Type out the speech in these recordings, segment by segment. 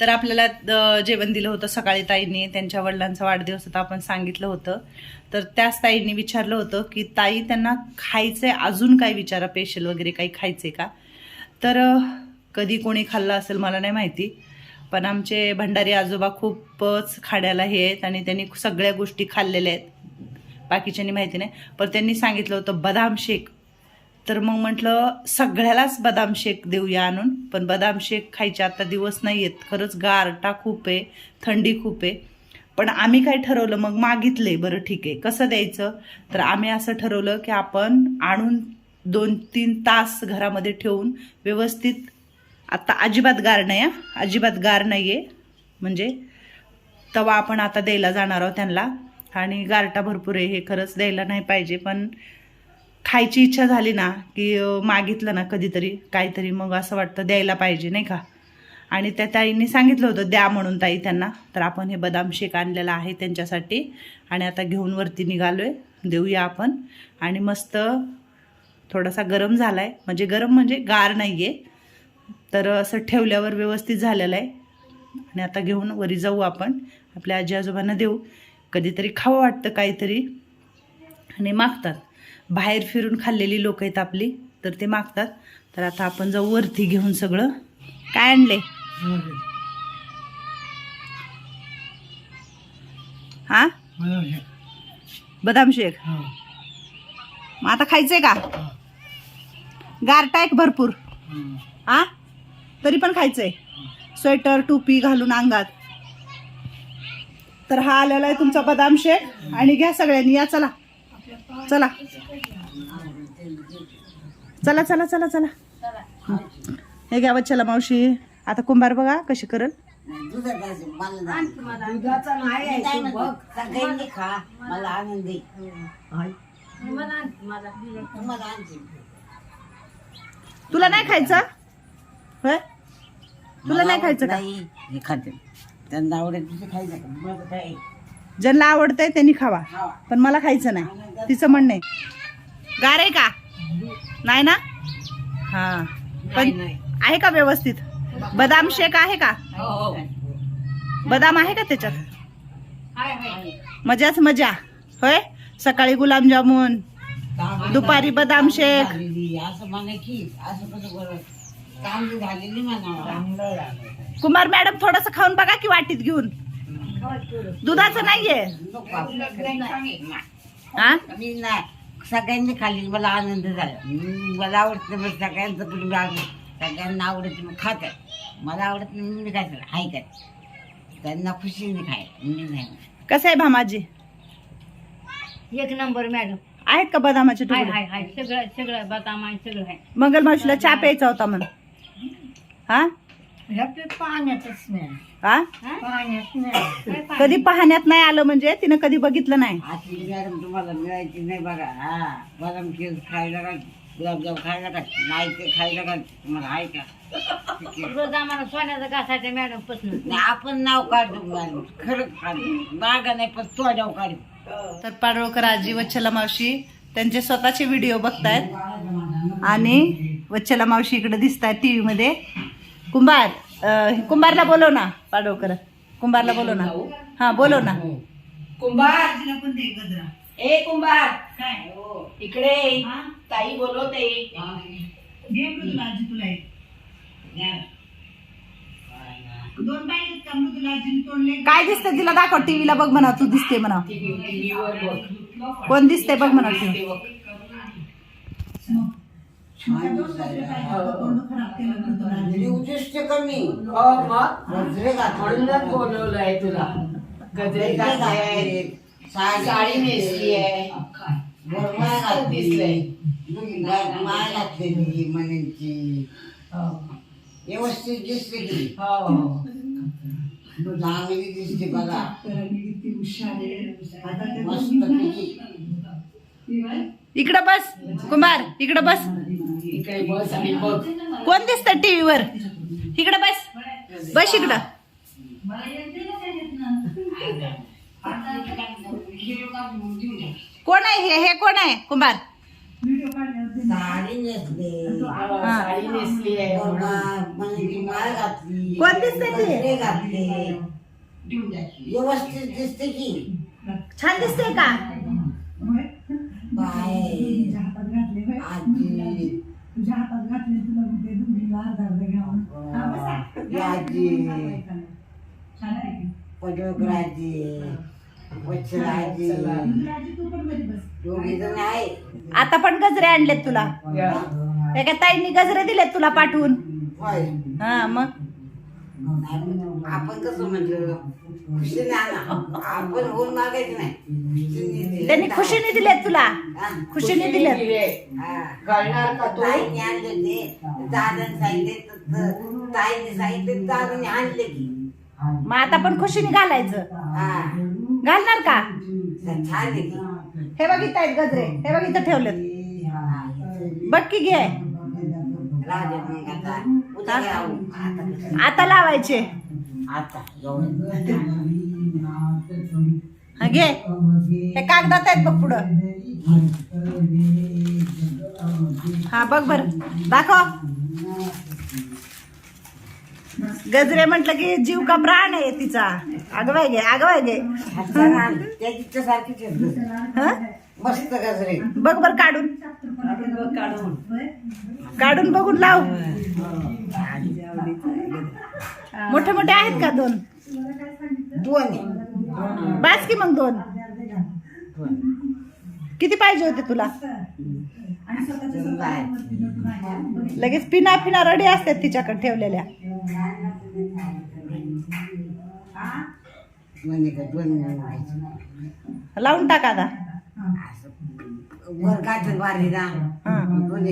तर आपल्याला जेवण दिलं होतं सकाळी ताईंनी. त्यांच्या वडिलांचा वाढदिवस होता आपण सांगितलं होतं. तर त्याच ताईंनी विचारलं होतं की ताई त्यांना खायचंय अजून काय विचारा? पेशल वगैरे काही खायचंय का? तर कधी कोणी खाल्लं असेल मला नाही माहिती. पण आमचे भंडारी आजोबा खूपच खाण्याला हे आहेत आणि त्यांनी सगळ्या गोष्टी खाल्लेल्या आहेत. बाकीच्यांनी माहिती नाही. पण त्यांनी सांगितलं होतं बदाम शेक. तर मग म्हटलं सगळ्यालाच बदाम शेक देऊया आणून. पण बदाम शेक खायचे आता दिवस नाही आहेत खरंच गारटा खूप आहे थंडी खूप आहे. पण आम्ही काय ठरवलं मग मागितले. बरं ठीक आहे. कसं द्यायचं? तर आम्ही असं ठरवलं की आपण आणून दोन तीन तास घरामध्ये ठेवून व्यवस्थित आता अजिबात गार नाही आहे अजिबात गार नाही आहे म्हणजे तवा आपण आता द्यायला जाणार आहोत त्यांना. आणि गारटा भरपूर आहे हे खरंच द्यायला नाही पाहिजे. पण खायची इच्छा झाली ना की मागितलं ना कधीतरी काहीतरी मग असं वाटतं द्यायला पाहिजे नाही का? आणि त्या ताईंनी सांगितलं होतं द्या म्हणून ताई त्यांना. तर आपण हे बदाम शेक आणलेला आहे त्यांच्यासाठी. आणि आता घेऊन वरती निघालो आहे देऊया आपण. आणि मस्त थोडासा गरम झाला आहे म्हणजे गरम म्हणजे गार नाही आहे तर असं ठेवल्यावर व्यवस्थित झालेलं आहे. आणि आता घेऊन वरी जाऊ आपण. आपल्या आजी आजोबांना देऊ. कधीतरी खावं वाटतं काहीतरी. आणि मागतात. बाहेर फिरून खाल्लेली लोक आहेत आपली तर ते मागतात. तर आता आपण जाऊ वरती घेऊन सगळं. काय आणले? हा? बदाम शेक. मग आता खायचंय का? गारटा एक भरपूर. हा? तरी पण खायचंय. स्वेटर टोपी घालून अंगात. तर हा आलेला आहे तुमचा बदाम शेक. आणि घ्या सगळ्यांनी या चला. चला. चला चला चला चला. हे घ्या बच्चाला मावशी. आता कुंभार बघा कशी करल. तुला नाही खायचं? तुला नाही खायचं का? नाही. खाते. त्यांना आवडेल तुझं खायचं ज्यांना आवडतंय त्यांनी खावा. पण मला खायचं नाही. तिचं म्हणणं आहे. गार आहे का? नाही ना? हा. पण आहे का व्यवस्थित? बदाम शेक आहे का? बदाम आहे का त्याच्यात? मजाच मजा. होय? सकाळी गुलाबजामुन दुपारी बदाम शेक. कुमार मॅडम थोडस खाऊन बघा की वाटीत घेऊन. दुधाचं नाहीये. हा? मी नाही. सगळ्यांनी खाल्ली. मला आनंद झाला. मला आवडत नाही पण सगळ्यांचं आवडत सगळ्यांना आवडत मग खात आहे. मला आवडत नाही मी काय हाय काय त्यांना खुशीने खाय मी नाही कसं आहे भामाजी? एक नंबर मॅडम. आहेत का बदामाचे हाय तुकडे? हाय हाय. सगळं सगळं बदाम आहे सगळं आहे. मंगल मावशीला चहा प्यायचा होता म्हण हा? पाण्यातच नाही हा कधी पाहण्यात नाही आलं म्हणजे? तिनं कधी बघितलं नाही? आजची मॅडम तुम्हाला मिळायची नाही बघा. हा बदाम खीर खायला का गुलाबजाम खायला का नाही ते खायला का तुम्हाला आहे का? रोज आम्हाला सोन्याचं घासायचं मॅडम पसंत नाही, आपण नाव काढतो मॅडम. खरं काढतो मागा नाही पण तो नाव काढतो तर पाडळकर आजी वच्छला मावशी त्यांचे स्वतःचे व्हिडिओ बघतायत. आणि वच्छला मावशी इकडे दिसत आहेत टी मध्ये. कुंभार अं, कुंभारला बोलव ना पाडळकर कुंभारला बोलव ना. हा बोलव ना. ए कुंभार. इकडे ये. ताई बोलवते. काय दिसतंय तिला दाखव टीव्हीला बघ म्हणा तू दिसते म्हणा. टीव्हीवर बघ. कोण दिसतंय बघ म्हणा तू. ते बघ. उद्दिष्ट कमी. हो मग? गजरे. म्हणूनच बोलवलंय तुला. गजरे घातले साडी नेसली आहे. दिसलंय. घातलेली मण्यांची हो. व्यवस्थित दिसते हो. चांगली दिसते बघा. मस्त. इकडं बस कुंभार इकडं बस. कोण दिसतं टीव्हीवर? इकडं बस. बस इकडं. कोण आहे हे? हे कोण आहे? कुंभार. साडी नेसले. हा, साडी नेसली आहे. म्हणून. बाबा म्हणजे माळ घातली कोण दिसते ती? छान का दोघी जण आहे. आता पण गजरे आणलेत तुला. या. एका ताईंनी गजरे दिलेत तुला पाठवून. होय. हा मग? आपण कसं म्हणलं खुशीने आणा आपण होऊन मागायचं नाही. दिलं. त्यांनी खुशीने दिलेत तुला. हा. खुशीने दिले. हा. घालणार का तू? ताईने आणले होते. दादाने सांगितले ताईने सांगितले दादाने आणले की. मग आता पण खुशीने घालायचं. हा. घालणार का? छान हे बघित आहेत गजरे. हे बघ इथं ठेवलेत. बघ की घे. आता लावायचे. हा, घे. हे कागदात आहेत बघ पुढं. हा बघ बर. दाखव. गजरे म्हटलं की जीव का प्राण आहे तिचा. आगवाय घे आगवाय घे. हाताला मस्त गजरे. बघ बर काढून. काढून बघून लाव. मोठे मोठे आहेत का दोन? दोन. बास की मग दोन? किती पाहिजे होते तुला. लगेच पिना फिना रडी असतात तिच्याकडे ठेवलेल्या. दोन एक दोन व्हायचे. लावून टाक आता. वर वारीला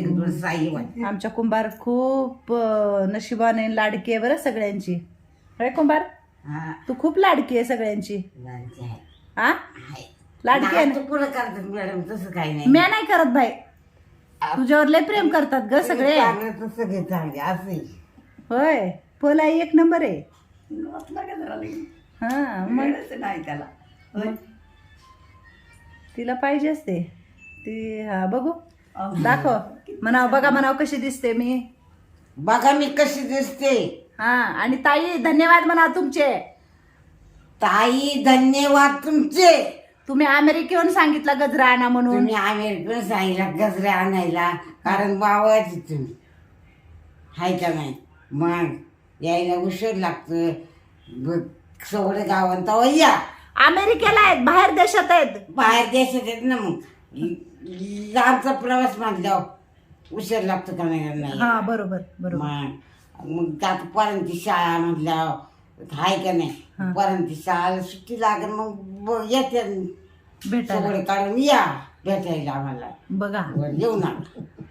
दोन साई. आमच्या कुंभार खूप अं, नशिबाने लाडकी आहे बरं सगळ्यांची. होय कुंभार? हा. तू खूप लाडकी आहे सगळ्यांची. लाडकी आहे. हा? आहे. लाडकी आहे ना? नातू पुरं करतात मॅडम तसं काही नाही. म्या नाही करत भाई तुझ्यावर लय प्रेम करतात ग सगळे. चांगलं तर सगळे चांगले असे. होय. पोला एक नंबर आहे. हा मग? नाही त्याला. तिला पाहिजे असते. ती हा बघू. दाखव. म्हणाव बघा म्हणाव कशी दिसते मी. बघा मी कशी दिसते. हा आणि ताई धन्यवाद म्हणा तुमचे. ताई धन्यवाद तुमचे. तुम्ही अमेरिकेहून सांगितलं गजरा आणा म्हणून. तुम्ही अमेरिकेला सांगितला गजरे आणायला. कारण मावायचे तुम्ही. हाय का नाही? मग यायला उशीर लागतं. ब- सगळं गावात तेव्हा या. अमेरिकेला आहेत बाहेर देशात आहेत. बाहेर देशात आहेत ना मग. लांबचा प्रवास म्हटल्यावर उशीर लागतो का नाही हा बरोबर बरोबर. मग मग त्यात पोरांची शाळा म्हटल्यावर हाय का हा. नाही पोरांची शाळा सुट्टी लागेल मग ब- येते. भेटायला. सगळे काढून या भेटायला आम्हाला. बघा. वर येऊ ना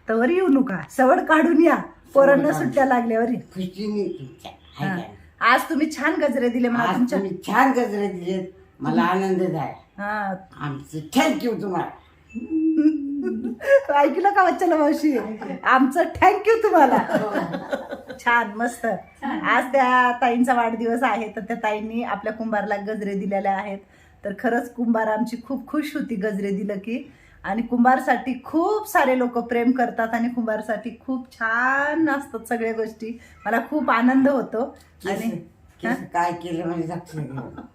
तवर येऊ नका. सवड काढून या. पोरांना सुट्ट्या लागल्यावर ये. खुशीने तुमच्या. हाय हा. का नाही? आज तुम्ही छान गजरे दिले मला आज तुमच्या. तुम्ही छान गजरे दिलेत. मला आनंद झाला. हा. आमचं थँक्यू तुम्हाला. ऐकलं का वच्चला मावशी? आमचं थँक्यू तुम्हाला. छान मस्त. आज त्या ताईंचा वाढदिवस आहे तर त्या ताईंनी आपल्या कुंभारला गजरे दिलेले आहेत. तर खरंच कुंभार आमची खूप खुश होती गजरे दिलं की. आणि कुंभारसाठी खूप सारे लोक प्रेम करतात आणि कुंभारसाठी खूप छान असतात सगळ्या गोष्टी. मला खूप आनंद होतो. आणि केस काय केलं म्हणजे लक्ष नाही.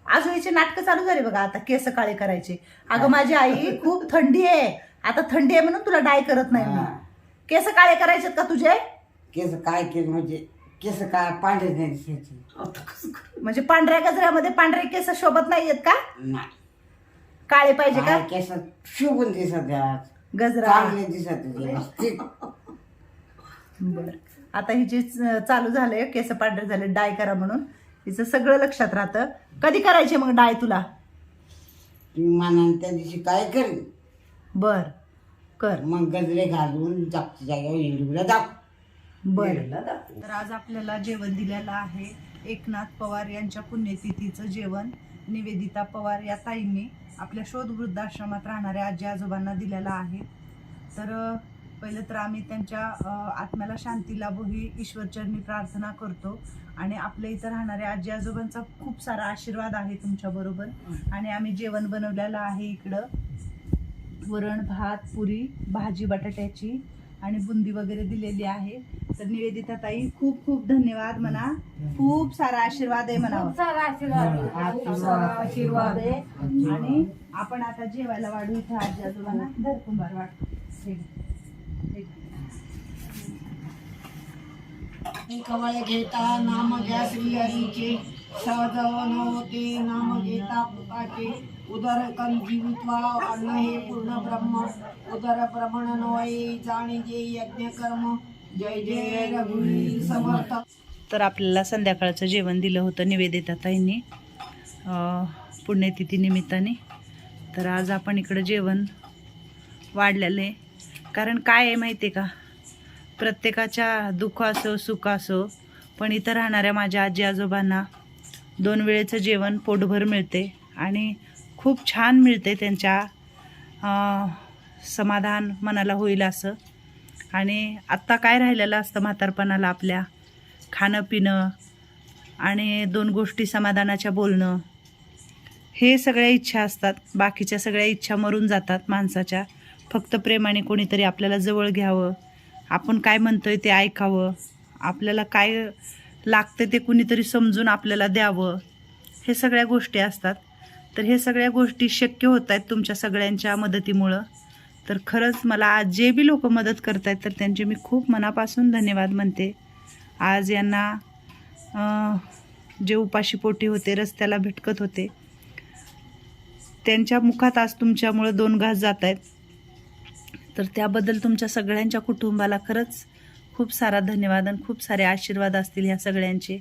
आजोळीचे नाटकं चालू झाले बघा आता केस काळे करायचे. अगं माझी आई खूप थंडी आहे. आता थंडी आहे म्हणून तुला डाय करत नाही मी. हा. केस काळे करायचेत का तुझे? केस काय केलं म्हणजे केस काय पांढरे नाही दिसायचे. म्हणजे पांढऱ्या गजऱ्यामध्ये पांढरे केस शोभत नाहीयेत का? नाही. काळे पाहिजे का? काय केस शुभून दिसत आहेत. गजरा. चांगले दिसत. बर. आता ही जी च- चालू झालंय केस पांढरे झाले डाय करा म्हणून. तिचं सगळं लक्षात राहतं. कधी करायचे मग डाय तुला? त्या दिवशी काय करेन बर कर. मग गजरे घालून जागच्या जागेवर येडूला दाख बर. तर आज आपल्याला जेवण दिलेलं आहे एकनाथ पवार यांच्या पुण्यतिथीचं जेवण. निवेदिता पवार या ताईंनी आपल्या शोध वृद्धाश्रमात राहणाऱ्या आजी आजोबांना दिलेलं आहे. तर अ, पहिलं तर आम्ही त्यांच्या अ, आत्म्याला शांती लाभो ही ईश्वरचरणी प्रार्थना करतो. आणि आपल्या इथं राहणाऱ्या आजी आजोबांचा खूप सारा आशीर्वाद आहे तुमच्याबरोबर आणि आम्ही जेवण बनवलेलं आहे इकडं. वरण भात पुरी भाजी बटाट्याची आणि बुंदी वगैरे दिलेली आहे. तर निवेदिता ताई खूप खूप धन्यवाद म्हणा. खूप सारा आशीर्वाद आहे म्हणावं. सारा आशीर्वाद. खूप सारा आशीर्वाद. आहे. आणि आपण आता जेवायला वाढू इथं आजी आजोबांना. धर कुंभार वाढ. घे. हे घे. कवळे घेता नाम घ्या श्रीहरीचे सहजवन होते नाम घेता पुताचे उदर कन जीवित्वा अन्न हे पूर्ण ब्रह्म उदर भ्रमण नोय जाणे जे यज्ञ कर्म जय जय रघुवीर समर्थ. तर आपल्याला संध्याकाळचं जेवण दिलं होतं निवेदिता ताईंनी पुण्यतिथी निमित्ताने तर आज आपण इकडं जेवण वाढलेलं आहे. कारण काय आहे माहिती आहे का? प्रत्येकाच्या दुःख असो सुख असो पण इथं राहणाऱ्या माझ्या आजी आजोबांना दोन वेळेचं जेवण पोटभर मिळते आणि खूप छान मिळते त्यांच्या समाधान मनाला होईल असं. आणि आत्ता काय राहिलेलं असतं म्हातारपणाला आपल्या? खाणं पिणं आणि दोन गोष्टी समाधानाच्या बोलणं. हे सगळ्या इच्छा असतात. बाकीच्या सगळ्या इच्छा मरून जातात माणसाच्या. फक्त प्रेमाने कोणीतरी आपल्याला जवळ घ्यावं. आपण काय म्हणतोय ते ऐकावं. आपल्याला काय लागतं ते कुणीतरी समजून आपल्याला द्यावं. हे सगळ्या गोष्टी असतात. तर हे सगळ्या गोष्टी शक्य होत आहेत तुमच्या सगळ्यांच्या मदतीमुळं. तर खरंच मला आज जे बी लोक मदत करत आहेत तर त्यांचे मी खूप मनापासून धन्यवाद म्हणते. आज यांना जे उपाशीपोटी होते रस्त्याला भटकत होते त्यांच्या मुखात आज तुमच्यामुळं दोन घास जात आहेत तर त्याबद्दल तुमच्या सगळ्यांच्या कुटुंबाला खरंच खूप सारा धन्यवाद आणि खूप सारे आशीर्वाद असतील ह्या सगळ्यांचे.